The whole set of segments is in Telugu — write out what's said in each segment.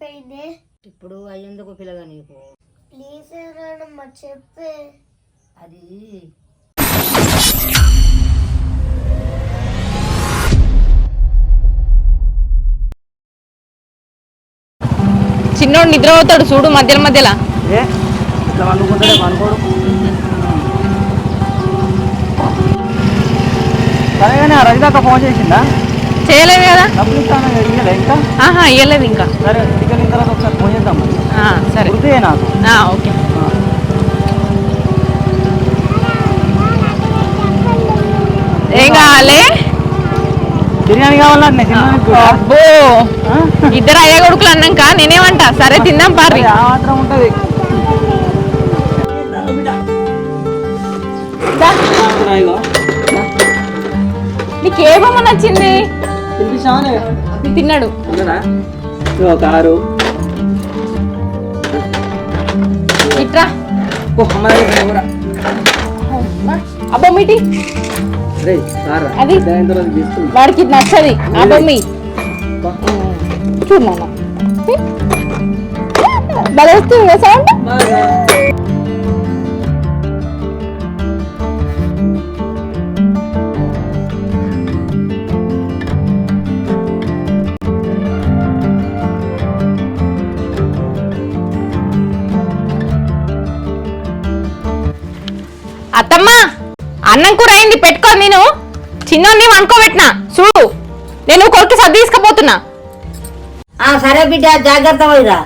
చనిపోయింది ఇప్పుడు అయ్యేందుకు పిల్లగా నీకు? ప్లీజ్ నానమ్మ చెప్పే. అది చిన్నోడు నిద్ర అవుతాడు చూడు మధ్యలో మధ్యలో. ఏ? ఇట్లా అనుకుంటాడే అనుకోడు సరే కానీ ఆ రజిదాక ఫోన్ చేసిందా? చేయలేదు కదా? ఆహా ఇయ్యలేదు ఇంకా. సరే సరే. ఓకే. ఏం కావాలి? బిర్యానీ కూడా. అబ్బో! ఇద్దరు అయ్య కొడుకులు అన్నాక నేనేమంటా? సరే తిందాం పారి ఉంటది. నీకేమో నచ్చింది? తిన్నాడు. ఇగో కారు. ఇట్రా అబ్బో మీటి. అది? వాడికి నచ్చది. ఆ బొమ్మి. చూడు నాన్న. సౌండ్ అత్తమ్మ అన్నం కూర అయింది పెట్టుకో నేను. చిన్నోన్ని వండుకోబెట్టినా. చూడు నేను కొడుకు సర్ది తీసుకుపోతున్నా. ఆ సరే బిడ్డ జాగ్రత్త పోయిరా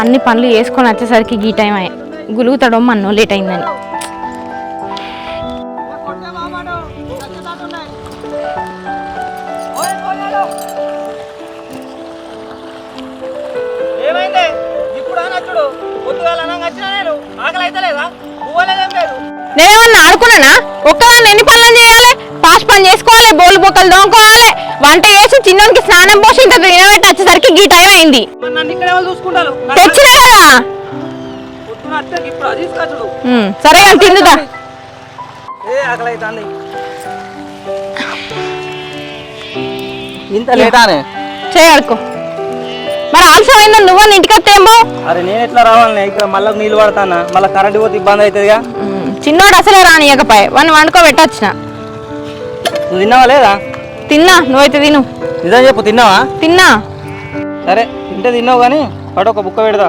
అన్ని పనులు చేసుకొని వచ్చేసరికి గీ టైం అయ్యా గులుగుతాడో మన్నో లేట్ అయిందని. నేనేమన్నా ఆడుకున్నానా? ఒక్కదాన్ని ఎన్ని పనులు చేయాలి పాస్ పని చేసుకోవాలి బోలు బొక్కలు దోముకోవాలి వంట చేసి చిన్నోనికి స్నానం పోసి ఇంత తినబెట్టి వచ్చేసరికి గీ టైం అయింది. తెచ్చినా కదా. సరే కానీ తిందుదా ఇంత లేటానే. చేయడుకో మరి ఆలస్యం అయిందని నువ్వు ఇంటికి వస్తే అరే నేను ఎట్లా రావాలి ఇక్కడ మళ్ళీ నీళ్ళు పడతానా? మళ్ళీ కరెంట్ పోతే ఇబ్బంది అవుతుందిగా. చిన్నోడు అసలే రానియకపోయే. వాడిని వండుకోబెట్టొచ్చిన. నువ్వు తిన్నావా లేదా? తిన్నా నువ్వైతే తిను. నిజం చెప్పు తిన్నావా? తిన్నా. సరే తింటే తిన్నావు కానీ పడు ఒక బుక్క పెడదా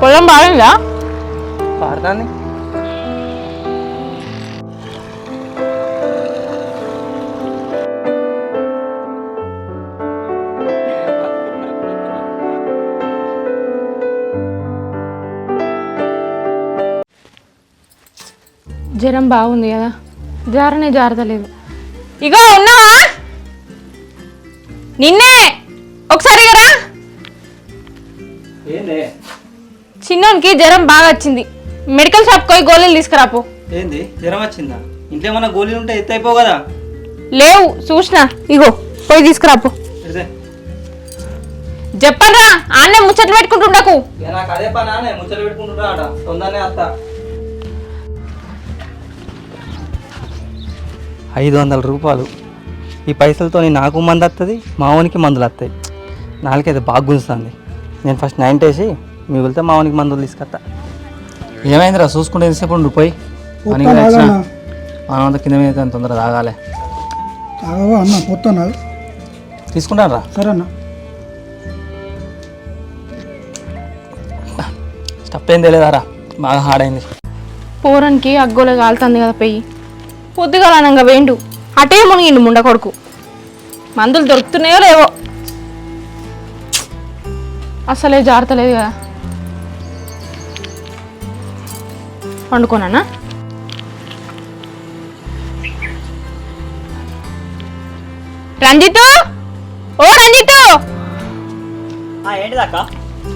పొలం బాగుందా? పాడుతాంది. జ్వరం బాగుంది కదా. జారనే జారతలేదు. ఇగో ఉన్నావా? నిన్నే. ఒకసారి రా చిన్నోనికి జ్వరం బాగా వచ్చింది. మెడికల్ షాప్ పోయి గోళీలు తీసుకురాపో. ఏంది? జ్వరం వచ్చిందా? ఇంట్లో ఏమన్నా గోళీలు ఉంటే ఎత్తి అయిపోవు కదా. లేవు చూసిన. ఇగో పోయి తీసుకురాపో. ఇదే. చెప్పనరా ఆన్నే ముచ్చట్లు పెట్టుకుంటుండకు నాకు. అదే పని నానే ముచ్చట పెట్టుకుంటున్నా అట తొందరనే అత్త. ఐదు వందల రూపాయలు. ఈ పైసలతో నాకు మందు వస్తుంది మావనికి మందులు వస్తాయి నాలుగైతే బాగా గుంజుతుంది. నేను ఫస్ట్ నైన్ వేసి మిగిలితే మావనికి మందులు తీసుకొస్తా ఏమైందిరా చూసుకుంటే ఎంతసేపు ఉండు పోయి. మనం కింద మీద తొందర తాగాలి. తాగవా అన్న తీసుకుంటాను రా సరే అన్న. స్టప్ ఏం తెలియదారా? బాగా హార్డ్ అయింది. పోరానికి అగ్గోల కాలుతుంది కదా పెయ్యి. పొద్దుగాలనంగా వేండు. అటే మునిగిండు ముండ కొడుకు. మందులు దొరుకుతున్నాయో లేవో. అసలే జారతలేదు కదా. వండుకోనా రంజితు? ఓ రంజితు!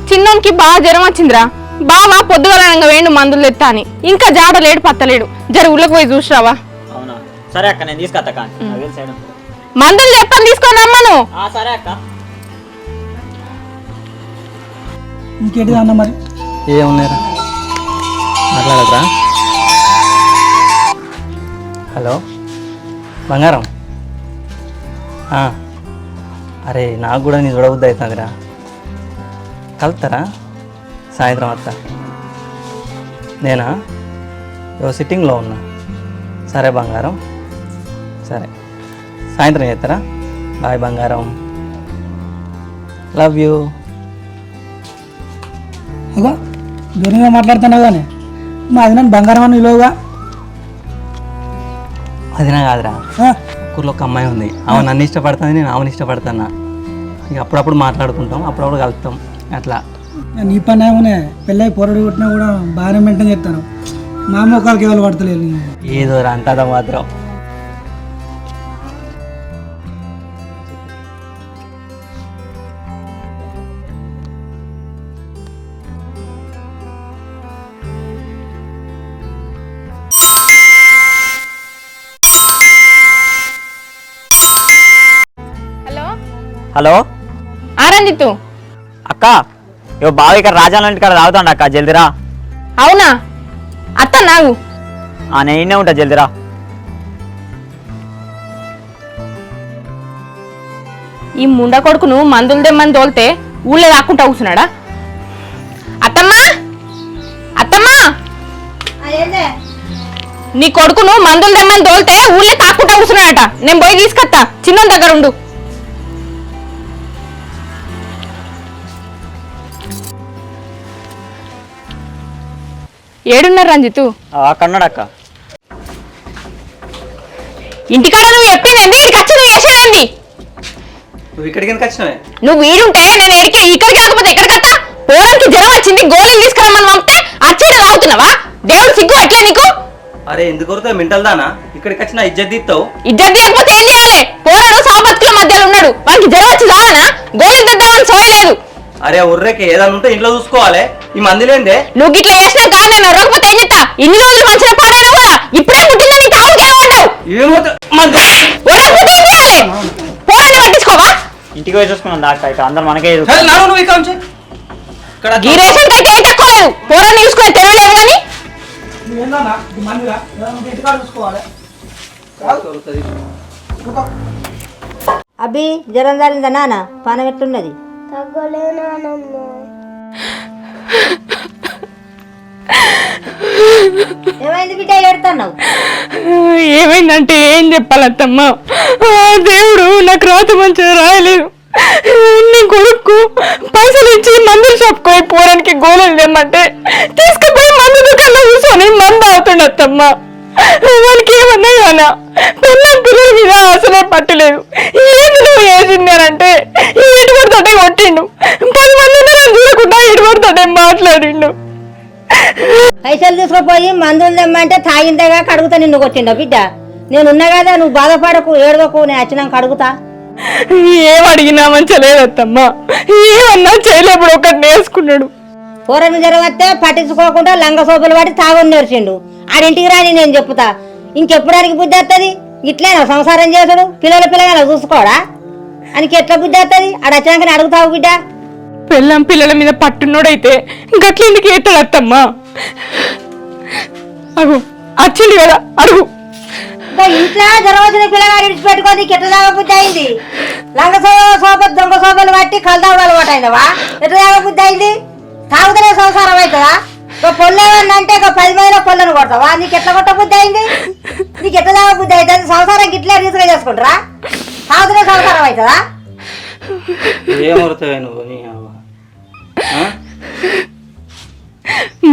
చిన్నోనికి బాగా జ్వరం వచ్చిందిరా. బావా పొద్దుగలనంగా వేండు మందులు తెత్తా అని. ఇంకా జాడలేడు పత్తలేడు. జర ఊళ్ళకి పోయి చూసిరావా? సరే అక్క నేను తీసుకొస్తా కానీ. మందులు చెప్పని తీసుకొని రమ్మను. సరే అక్క. ఇంకేంటిది అన్న మరి? ఏమున్నాయిరా? మాట్లాడదురా. హలో? బంగారం? అరే నాకు కూడా నీ చూడబుద్ధి అవుతుందిరా. కలుతారా సాయంత్రం వస్తా. నేనా? ఓ సిట్టింగ్లో ఉన్నా. సరే బంగారం. సరే. సాయంత్రం చేస్తారా? బాయ్ బంగారం. Love you. ఇగో దూరంగా మాట్లాడుతున్నావు కానీ మా అది నన్ను బంగారం అని విలువగా అది నా కాదురా. ఊర్లో ఒక అమ్మాయి ఉంది. ఆమె నన్ను ఇష్టపడుతుంది నేను ఆమెను ఇష్టపడుతున్నా. ఇక అప్పుడప్పుడు మాట్లాడుకుంటాం అప్పుడప్పుడు కలుపుతాం అట్లా. నీ పని ఏమోనే పెళ్ళై పొరడు కొట్టినా కూడా బాగానే మెయింటైన్ చేస్తాను. మా మొక్కలకి ఎవరు పడతలేదు ఏదో రా అంతా మాత్రం. హలో? ఆరంజిత్తు అక్క ఇగో బావ ఇక్కడ రాజాల ఇంటి కాడ తాగుతాండి అక్క జల్దిరా. అవునా? అత్త నాగు. ఆ నేను ఉంటా జల్దిరా. ఈ ముండ కొడుకును మందులు తెమ్మని తోలితే ఊళ్ళో రాకుండా కూర్చున్నాడా? అత్తమ్మా! అత్తమ్మా! నీ కొడుకును మందులు తెమ్మని తోలితే ఊళ్ళో తాకుండా కూర్చున్నాడట. నేను పోయి తీసుకొస్తా చిన్న దగ్గర ఉండు ఏడున్నారు రంజితు అక్కడున్నాడు అక్క. ఇంటికాడ నువ్వు చెప్పింది ఇక్కడికి వచ్చి నువ్వు చేసేదండి నువ్వు ఇక్కడికి ఎందుకు వచ్చినావే? నువ్వు వీడుంటే నేను ఎడికి ఇక్కడికి రాకపోతే ఎక్కడికత్తా పోరానికి జ్వరం వచ్చింది గోళీలు తీసుకురమ్మని పంపితే అచ్చేట తాగుతున్నావా దేవుడు సిగ్గు అట్లే నీకు? అరే ఎందుకు మెంటల్ దానా? ఇక్కడికి వచ్చిన ఇజ్జత్ తీస్తావు? ఇద్దరు లేకపోతే ఏం చేయాలి? పోరాడు సాపత్తుల మధ్యలో ఉన్నాడు. వానికి జ్వరం వచ్చి చాలనా? గోళీ తెద్దామని సోయలేదు అరే ఉర్రేకి ఏదైనా ఉంటే ఇంట్లో చూసుకోవాలి. ఈ మందిలేందే? నువ్వు ఇట్లా చేసినాక నేను రొరకపోతే ఏం చేస్తా? ఇన్ని రోజులు మంచిగా పాడాను కదా? ఇప్పుడే పుట్టింది నీకు ఆవుకే పడ్డావు ఏమవుతా ఏం చేయాలి? పట్టించుకోవా? ఇంటికి పోయి చూసుకున్నాం దాకా ఇక అందరు మనకే. సరే నాను నువ్వు ఇక్కడ ఉంచు. ఇక్కడ ఈ రేషన్ అయితే ఏ తక్కువ లేదు. పోరాన్ని చూసుకునే కానీ. ఇది మందిరా? చూసుకోవాలి. అబ్బి జ్వరం జారిందా నాన్న? పానం ఎట్లున్నది? తగ్గలేనానమ్మ. ఏమైంది బిడ్డ ఏడుతున్నావు? ఏమైందంటే ఏం చెప్పాలత్తమ్మా? ఆ దేవుడు నాకు రాత మంచిగా రాయలేదు. నీ కొడుకు పైసలు ఇచ్చి మందులు షాప్కి పోయి పోరానికి గోళలు తెమ్మంటే తీసుకుపోయి మందు దుకాణంలో కూర్చొని మందు అవుతుండత్తమ్మా వానికి ఏమన్నా కానా పిల్లల పిల్లల మీద అసలే పట్టలేదు. ఏంది నువ్వు చేసిందానంటే ఎటుపడితోటే కొట్టిండు. పది మంది చూడకుండా ఎటుపడితోటే మాట్లాడిండు. పైసలు తీసుకుపోయి మందులు తెమ్మంటే తాగిందేగా కడుగుతా నిన్ను కొట్టిండ బిడ్డ. నేనున్నా కదా నువ్వు బాధపడకు ఏడవకు నేను వచ్చినాక అడుగుతా ఏం అడిగినా మంచిగా లేదత్తమ్మా. ఏమన్నా చేయలేప్పుడు ఒకటి నేర్చుకున్నాడు. పూర్వం జ్వరం వస్తే పట్టించుకోకుండా లంగ సోపులు పడి తాగుని నేర్చిండు. ఆడింటికి రాని నేను చెప్తా. ఇంకెప్పుడానికి బుద్ధి వస్తుంది ఇట్లేనా సంసారం చేసుడు. పిల్లల పిల్లగా చూసుకోడా? ఆయనకి ఎట్లా బుద్ధి వస్తుంది ఆడ వచ్చినాక నేను అడుగుతావు బిడ్డ. పెళ్ళం పిల్లల మీద పట్టున్నోడైతే గట్ల ఎందుకు ఏతాడు అత్తమ్మా? అగు వచ్చింది కదా అడుగు. ఇంట్లో జ్వరం వచ్చిన పిల్లగాడు ఇడిచిపెట్టుకొని నీకు ఎట్లా తాగబుద్ధి అయింది? లంగ సోప దొంగ సోపలు పట్టి కలదాడు అలవాటు అయినవా ఎట్లా తాగబుద్ధి అయింది? తాగుతూనే సంసారం అవుతుందా? ఒక పొల్లు ఏమన్నా అంటే ఒక పది మందిలో పొల్లను కొడతావా? నీకు ఎట్లా కొట్ట బుద్ధి అయింది? నీకు ఎట్లా తాగబుద్ధి అవుతుంది సంసారం ఇట్లే రీతిగా చేసుకుంటారా? తాగుతూనే సంసారం అవుతుందా? ఏమవుతావే నువ్వు?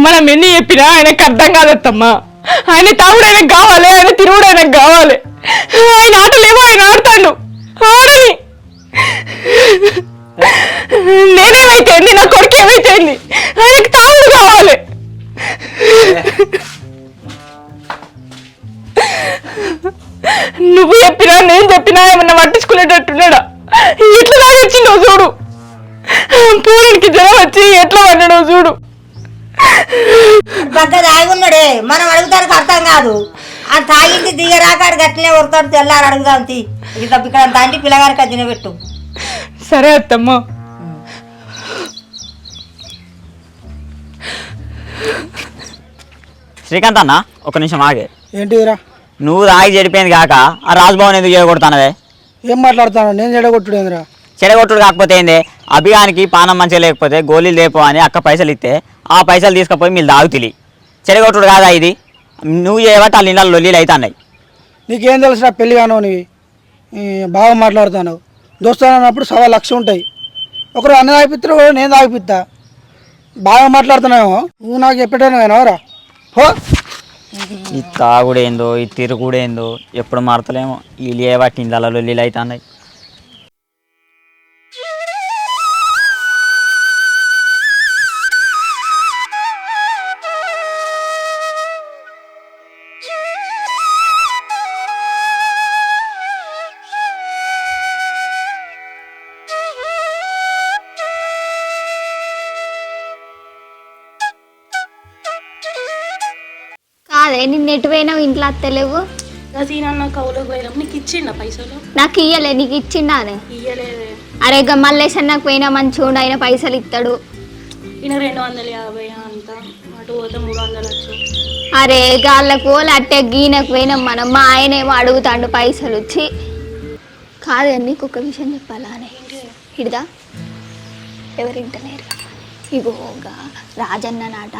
మనం ఎన్ని చెప్పినా ఆయనకు అర్థం కాదత్తమ్మా. ఆయన తాగుడు ఆయనకు కావాలి ఆయన తిరుగుడు ఆయనకు కావాలి. ఆయన ఆటలేమో ఆయన ఆడతాడు. ఆడని. నేనేమైతే? నా కొడుకు ఏమైతే ఆయనకు తాగుడు కావాలి. నువ్వు చెప్పినా నేను చెప్పినా ఏమన్నా పట్టించుకునేటట్టున్నాడా? ఎట్లా తాగొచ్చిండో చూడు. పూరానికి జ్వరం వచ్చి ఎట్లా పడ్డాడో చూడు. బగ్గ తాగున్నాడే మనం అడుగుతానికి అర్థం కాదు. ఆ తాగింది దిగరాకాడు గట్లనే ఉడతాడు తెల్లారు అడుగుదాం తీ. ఇది తప్ప ఇక్కడ దాంటి పిల్లగారికి అది తినబెట్టు సరే అత్తమ్మ. శ్రీకాంత్ అన్న ఒక నిమిషం ఆగే. ఏంటిదిరా నువ్వు తాగి చెడిపోయింది కాక ఆ రాజ్భవన్ ఎందుకు చేయకూడతానవే ఏం మాట్లాడుతాను నేను చెడగొట్టుడేందిరా చెడగొట్టుడు కాకపోతే ఏంది? అభిగానికి పానం మంచిగా లేకపోతే గోళీలు లేపో అని అక్క పైసలు ఇస్తే ఆ పైసలు తీసుకుపోయి మీరు తాగుతిలి. చెడగొట్టుడు కాదా ఇది? నువ్వు చేయబట్టి వాళ్ళ ఇళ్ళ లొల్లీలు అవుతున్నాయి నీకేం తెలుసురా పెళ్ళి కానవనివి ఈ, బాగా మాట్లాడుతాను దోస్తాను అన్నప్పుడు సవా లక్ష ఉంటాయి. ఒకరు అన్న తాగిపిస్తారు నేను తాగిపిస్తా బాగా మాట్లాడుతున్నావేమో? నువ్వు నాకు చెప్పేటాను హో ఈ తాగుడేందో ఈ తిరుగుడేందో ఎప్పుడు మారతలేమో. వీళ్ళు వాటి ఇళ్ళ లొల్లీలు అవుతున్నాయి నిన్న ఎటు పోయినావు ఇంట్లో అత్తలేవు సీనన్న కౌలు పోయినాం నీకు ఇచ్చిండ పైసలు? నాకు ఇయ్యలే నీకు ఇచ్చిండానే ఇయ్యలేదే. అరే మల్లేసన్ నాకు పోయినా మంచిగా ఆయన పైసలు ఇస్తాడు ఈయన రెండు వందల యాభై అంత. అటు పోతే మూడు వందలు వచ్చు. అరే గాళ్ళకు అట్టే గీనకు పోయినాం మనం. మా ఆయన ఏమో అడుగుతాడు పైసలు వచ్చి. కాదే నీకు ఒక విషయం చెప్పాలా అనే? ఇడదా? ఎవరింటలేరు. ఇగోగా రాజన్న నాట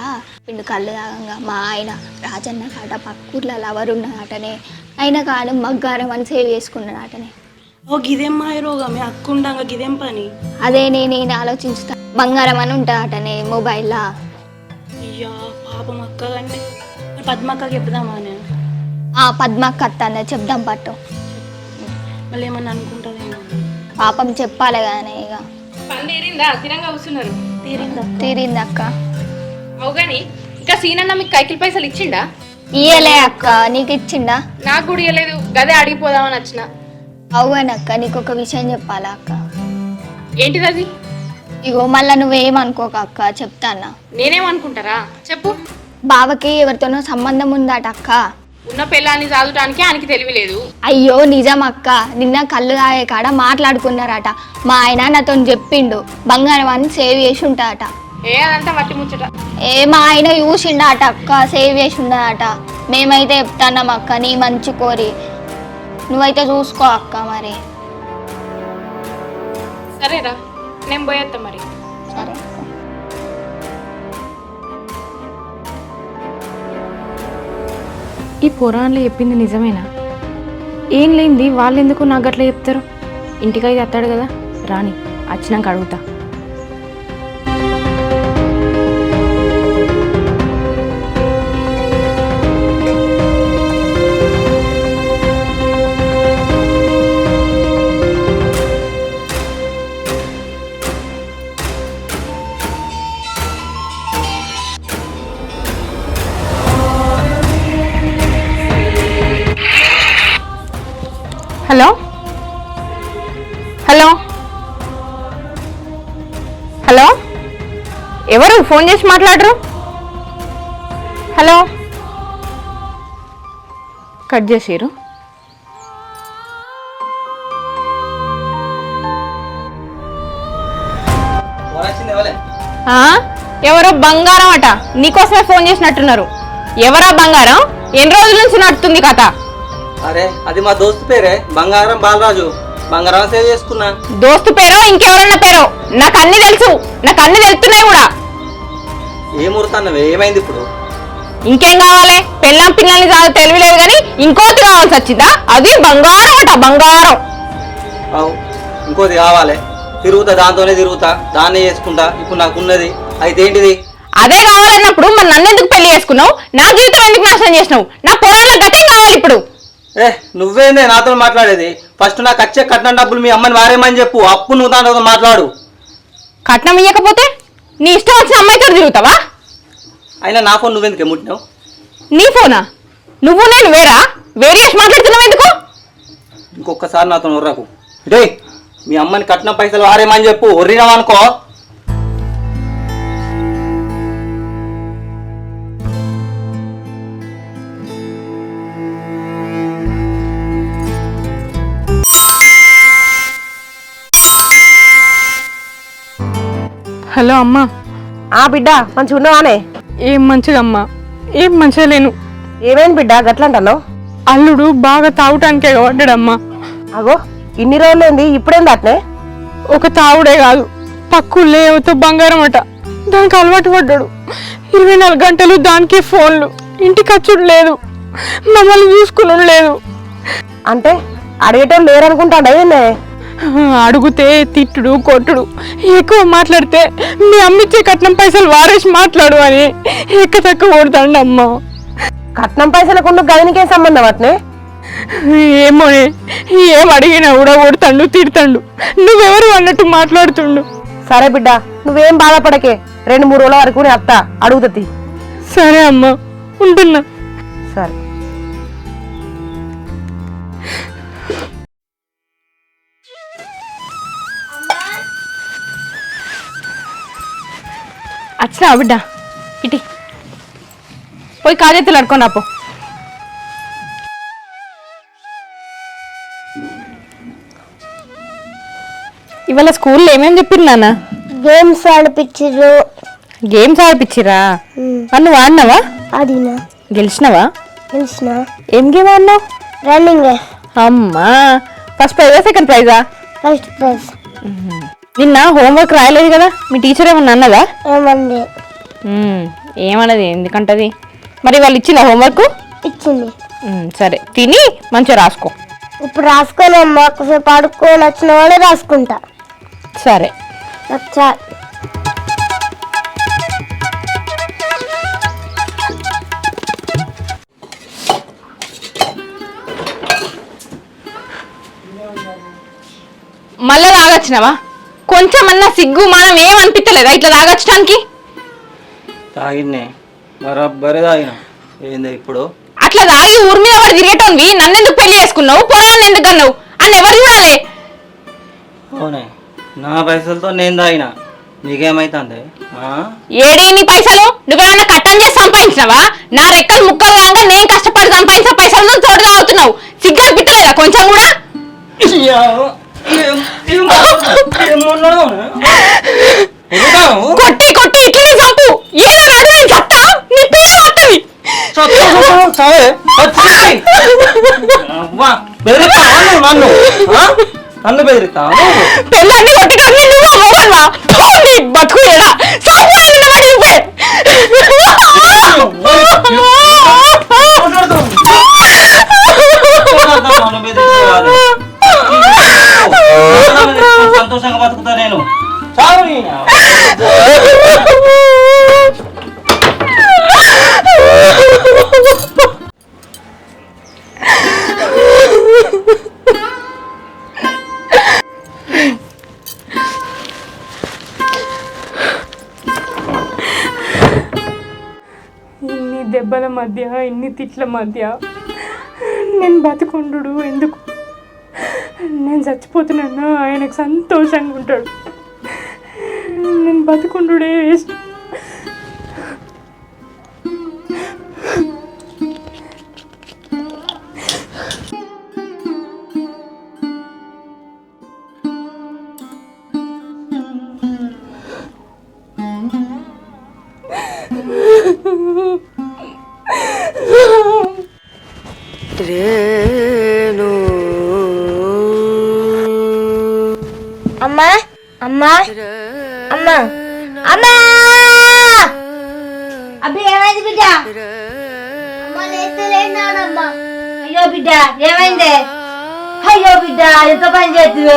పిండు కళ్ళు తాగంగా. మా ఆయన రాజన్న కాట పక్కూర్ల లవర్ ఉన్నదాటనే అయినా కాదు మగ్గారం అని సేవ్ చేసుకున్నాడటనే ఓ గిదేం రోగం? మీ అక్క ఉండంగా గిదేం పని? అదే నేను నేను ఆలోచించుతా. బంగారం అని ఉంటుందటనే మొబైల్లా. అయ్యా పాపం అక్క కంటే పద్మక్కకి చెప్దామా నేను ఆ పద్మక్క అత్త చెప్దాం పట్టు. మళ్ళీ ఏమన్నా అనుకుంటుందేమో పాపం చెప్పాలి కానీ ఇక పని తీరిందా తినంగా కూర్చున్నారు. తీరిందా అక్క అవు కానీ ఇంకా సీనన్న మీకు కైకిల్ పైసలు ఇచ్చిండా? ఇయ్యలే అక్క నీకు ఇచ్చిండా? నాకు కూడా ఇవ్వలేదు గదే అడిగిపోదామని వచ్చిన. అవునక్క నీకు ఒక విషయం చెప్పాలా అక్క? ఏంటిది అది? ఇగో మళ్ళా నువ్వేమనుకోక అక్క చెప్తానా? నేనేమనుకుంటారా? చెప్పు. బావకి ఎవరితోనో సంబంధం ఉందట అక్క. ఉన్న పిల్లాన్ని చదవటానికి ఆయనకి తెలియలేదు అయ్యో నిజం అక్క. నిన్న కళ్ళు తాగే కాడ మాట్లాడుకున్నారట. మా ఆయన నాతో చెప్పిండు. బంగారం అని సేవ్ చేసి ఉంటాడట ఏ అదంతా మట్టి ముచ్చట. ఏ మా ఆయన చూసిండట అక్క సేవ్ చేసి ఉండదట మేమైతే చెప్తాన్నాం అక్క నీ మంచి కోరి. నువ్వైతే చూసుకో అక్క మరి. సరేరా నేను పోయేస్తా మరి. సరే. ఈ పురాణంలో చెప్పింది నిజమేనా? ఏం లేనిది వాళ్ళు ఎందుకు నాకు అట్లా చెప్తారు ఇంటికైతే అత్తాడు కదా రాని వచ్చినాక అడుగుతా. హలో? ఎవరు? ఫోన్ చేసి మాట్లాడరు? హలో? కట్ చేసిరు? ఎవరో బంగారం అట. నీకోసమే ఫోన్ చేసినట్టున్నారు. ఎవరా బంగారం? ఎన్ని రోజుల నుంచి నడుతుంది కథ? అరే అది మా దోస్తు పేరే బంగారం బాలరాజు. బంగారం సేవ్ చేసుకున్నా. దోస్తు పేరో ఇంకెవరన్నా పేరో? నాకు అన్ని తెలుసు. నాకు అన్ని తెలుస్తున్నాయి కూడా. ఏం ఉరుతాన్నవే ఏమైంది ఇప్పుడు? ఇంకేం కావాలి? పెళ్ళాం పిల్లల్ని చాలా తెలియలేదు కానీ ఇంకోటి కావాల్సి వచ్చిందా? అది బంగారం అట బంగారం. అవు ఇంకోటి కావాలి. తిరుగుతా దాంతోనే తిరుగుతా దాన్నే చేసుకుంటా. ఇప్పుడు నాకు ఉన్నది అయితే ఏంటిది అదే కావాలన్నప్పుడు మరి నన్ను ఎందుకు పెళ్ళి చేసుకున్నావు? నా జీవితం ఎందుకు నాశనం చేసినావు? నా పొలాల గతే కావాలి ఇప్పుడు? ఏ నువ్వేందే నాతో మాట్లాడేది? ఫస్ట్ నాకు వచ్చే కట్నం డబ్బులు మీ అమ్మని వారేమని చెప్పు. అప్పు నువ్వు దాంతో మాట్లాడు. కట్నం ఇయ్యకపోతే నీ ఇష్టం వచ్చిన అమ్మాయితో తిరుగుతావా? అయినా నా ఫోన్ నువ్వెందుకే ముట్టినావు నీ ఫోనా? నువ్వు నేను వేరా? వేరే మాట్లాడుతున్నావు ఎందుకు? ఇంకొకసారి నాతో ఉర్రకు డే మీ అమ్మని కట్నం పైసలు వారేమని చెప్పు. ఒర్రినావనుకో. హలో అమ్మా. ఆ బిడ్డ మంచిగా ఉన్నావానే? ఏం మంచిగా అమ్మా ఏం మంచిగా లేను. ఏమైంది బిడ్డ గట్లంటాను అల్లుడు బాగా తాగటానికే పడ్డాడమ్మా అగో ఇన్ని రోజులేంది ఇప్పుడేంది అట్నే? ఒక తావుడే కాదు పక్కులే ఎవతో బంగారం అట. దానికి అలవాటు పడ్డాడు. ఇరవై నాలుగు గంటలు దానికే ఫోన్లు. ఇంటికి వచ్చుడు లేదు. మమ్మల్ని చూసుకున్నాడు లేదు. అంటే అడిగేటోళ్ళు లేరనుకుంటాడా అడిగితే తిట్టుడు కొట్టుడు. ఎక్కువ మాట్లాడితే మీ అమ్మిచ్చే కట్నం పైసలు వారేసి మాట్లాడు అని ఎక్క తక్కువ కొడతాండి అమ్మ కట్నం పైసలకు గదినికే సంబంధం అట్నే? ఏమోనే ఏం అడిగినా కూడా కొడతాండు తిడతాండు. నువ్వెవరు అన్నట్టు మాట్లాడుతుండు. సరే బిడ్డ నువ్వేం బాధపడకే. రెండు మూడు రోజుల వరకు అత్త అడుగుతుంది సరే అమ్మ ఉంటున్నా. సరే. వచ్చినా బిడ్డ ఇటీ. పోయి కాజెత్తులు అడుకొని రాపో. ఇవాళ స్కూల్లో ఏమేమి చెప్పింది నాన్న? గేమ్స్ ఆడిపించారు గేమ్స్ ఆడిపించిరా మరి నువ్వు ఆడినావా? ఆడినా. గెలిచినావా? గెలిచిన. ఏం గేమ్ ఆడినావు? రన్నింగ్. అమ్మా. ఫస్ట్ ప్రైజా సెకండ్ ప్రైజా? First prize. నిన్న హోంవర్క్ రాయలేదు కదా? మీ టీచర్ ఏమన్నా అన్నదా? ఏమంది. ఏమన్నది? ఎందుకంటది? మరి వాళ్ళు ఇచ్చిన హోంవర్క్ ఇచ్చింది. సరే. తిని మంచిగా రాసుకో. ఇప్పుడు రాసుకొని అమ్మ ఒకసేపు ఆడుకొని వచ్చిన వాళ్ళే రాసుకుంటా. సరే. మళ్ళా తాగొచ్చినావా కొంచెమన్నా సిగ్గు మనం ఏమనిపించలేదా ఇట్లా తాగొచ్చడానికి తాగిన్నే బరాబరే తాగిన. ఏంది ఇప్పుడు? అట్లా తాగి ఊరి మీద వాడు తిరిగేటోన్వి నన్నెందుకు పెళ్ళి చేసుకున్నావు పొలాన్ని ఎందుకు అన్నావు? అని ఎవరు చూడాలి? అవునే. నా పైసలతో నేను తాగిన. నీకేమైతుంది? ఏడి నీ పైసలు? నువ్వేమన్నా కట్టం చేసి సంపాదించినావా? నా రెక్కలు ముక్కలు కాగా నేను కష్టపడి సంపాదించిన పైసలు తోట తాగుతున్నావు సిగ్గు అనిపించలేదా కొంచెం కూడా? కొట్టి కొట్టి ఇట్లనే చంపు ఏదో నడువే చత్తా నీ పిల్లలు వస్తవి నన్ను? నన్ను బెదిరిస్తావా? పెళ్ళాన్ని కొట్టడానికి నువ్వు నీ బతుకు ఇన్ని మధ్య. నేను బతుకుండు ఎందుకు? నేను చచ్చిపోతున్నాను ఆయనకు సంతోషంగా ఉంటాడు. నేను బతుకుండుడే వేస్ట్. ఎంత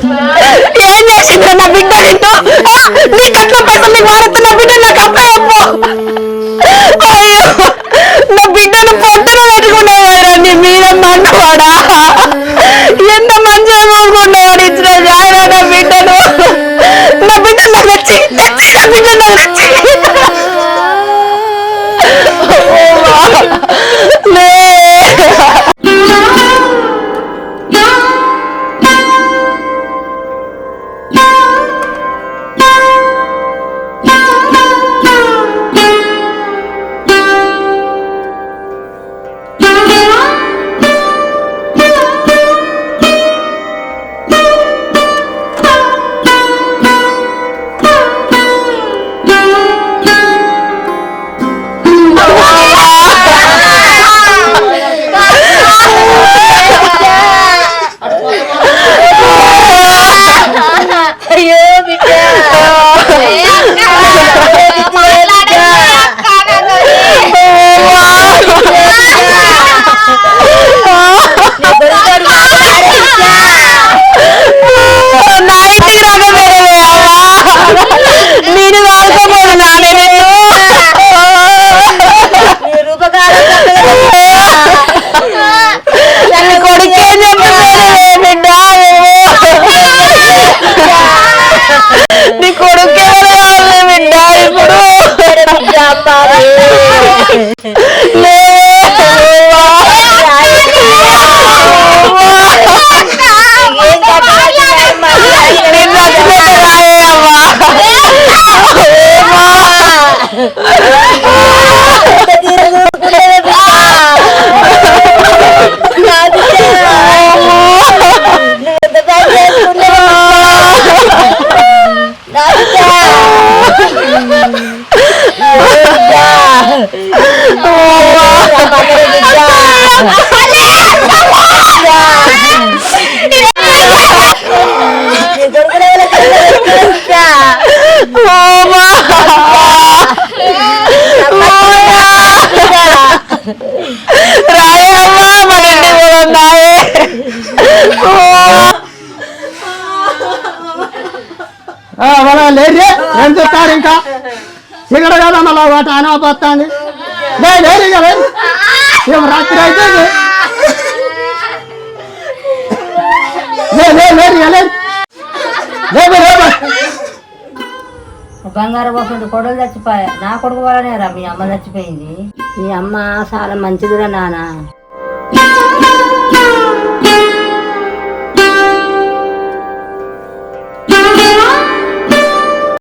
Yan na, sobrang nabigta nito. Ah, di ka pa sa mga ตาดี మాట అనబోతుంది. ఏం రాత్రి అయితే బంగారు బాబు కొడుకు చచ్చిపోయా? నా కొడుకు వాళ్ళనే రా మీ అమ్మ చచ్చిపోయింది? మీ అమ్మ చాలా మంచిదిరా నానా